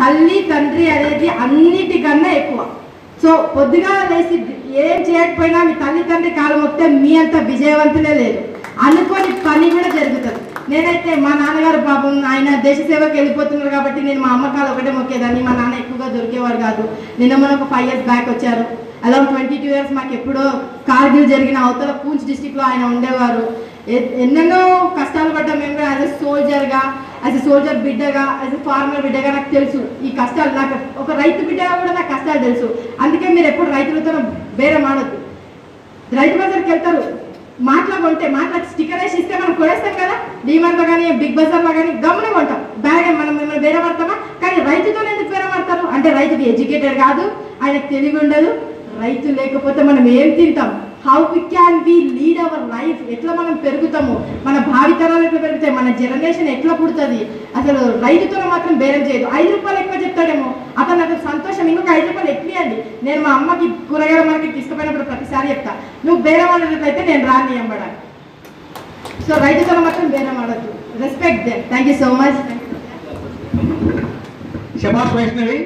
తల్లి తండ్రి అనేది అన్నిటికన్నా ఎక్కువ. సో పొద్దుగా లేచి ఏం చేయకపోయినా మీ తల్లి తండ్రి కాలం వస్తే మీ అంత విజయవంతులే లేదు అనుకోని పని కూడా జరుగుతుంది. నేనైతే మా నాన్నగారు పాపం ఆయన దేశ సేవకి వెళ్ళిపోతున్నారు కాబట్టి నేను మా అమ్మకాలు ఒకటే మొక్కేదాన్ని. మా నాన్న ఎక్కువగా దొరికేవారు కాదు. నిన్న మన ఒక ఫైవ్ ఇయర్స్ బ్యాక్ వచ్చారు. అలా ట్వంటీ టూ ఇయర్స్ మాకు ఎప్పుడో కార్గిల్ జరిగిన అవతల పూంచ్ డిస్టిక్లో ఆయన ఉండేవారు. ఎన్నెన్నో కష్టాలు పడ్డాం మేము కూడా. యాజ్ ఎ సోల్జర్గా యాజ్ ఎ సోల్జర్ బిడ్డగా యాజ్ ఎ ఫార్మర్ బిడ్డగా నాకు తెలుసు. ఈ కష్టాలు నాకు ఒక రైతు బిడ్డగా కూడా నాకు కష్టాలు తెలుసు. అందుకే మీరు ఎప్పుడు రైతులతో బేరం ఆడద్దు. రైతు బజార్కి వెళ్తారు. మాటలో కొంటే మాటలకు స్టిక్కర్ వేసి ఇస్తే మనం కొనేస్తాం కదా? డీమార్ట్లో కానీ బిగ్ బజార్లో కానీ గమన కొంటాం. బ్యాగ్ మనం మిమ్మల్ని బేరం పడతామా కానీ రైతుతో ఎందుకు బేరం పడతారు అంటే రైతుకి ఎడ్యుకేటెడ్ కాదు ఆయనకు తెలివి ఉండదు. రైతు లేకపోతే మనం ఏం తింటాం? How we can we lead our life ఎట్లా మనం పెరుగుతాము? మన భావితరాలు ఎట్లా పెరుగుతాయి? మన జనరేషన్ ఎట్లా పుడుతుంది? అసలు రైతుతో మాత్రం బేరం చేయదు. ఐదు రూపాయలు ఎక్కువ చెప్తాడేమో. అతను అతను సంతోషం ఇంకొక ఐదు రూపాయలు ఎక్కువండి నేను మా అమ్మకి కూరగాయల మార్కెట్ తీసుకుపోయినప్పుడు ప్రతిసారి చెప్తా. నువ్వు బేరం ఆడినట్లయితే నేను రాని అమ్మడానికి సో రైతుతో మాత్రం బేరం ఆడద్దు. Respect then thank you so much శభాష్ వైష్ణవి